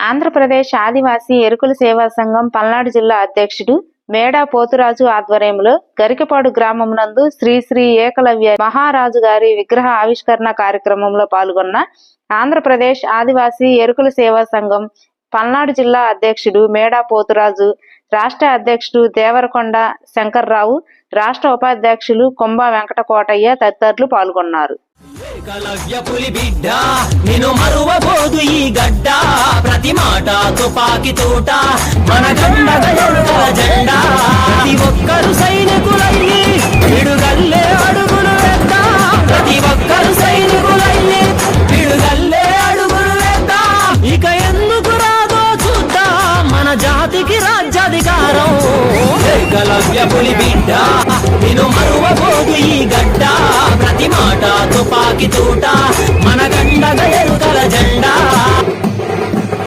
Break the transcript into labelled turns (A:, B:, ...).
A: ఆంధ్రప్రదేశ్ ఆదివాసీ ఎరుకుల సేవా సంఘం పల్నాడు జిల్లా అధ్యక్షుడు మేడా పోతురాజు ఆధ్వర్యంలో గరికపాడు గ్రామం నందు శ్రీ శ్రీ ఏకలవ్య మహారాజు గారి విగ్రహ ఆవిష్కరణ కార్యక్రమంలో పాల్గొన్న ఆంధ్రప్రదేశ్ ఆదివాసీ ఎరుకుల సేవా సంఘం పల్నాడు జిల్లా అధ్యక్షుడు మేడా పోతురాజు రాష్ట్ర అధ్యక్షుడు దేవరకొండ శంకర్రావు రాష్ట్ర ఉపాధ్యక్షులు కొంబ వెంకటకోటయ్య తదితరులు పాల్గొన్నారు.
B: మాట తుపాకి తోట మన గండ జెండా. ప్రతి ఒక్కరు సైనికులయ్యి విడుగల్లే అడుగులు వేద్దా. ప్రతి ఒక్కరు సైనికులయ్యి విడుగల్లే అడుగులు వేద్దా. ఇక ఎందుకు రాదో చూద్దా మన జాతికి రాజ్యాధికారం. ఏకలవ్య పులి బిడ్డ నేను మరువబోదు ఈ గడ్డ. ప్రతి మాట తుపాకి తోట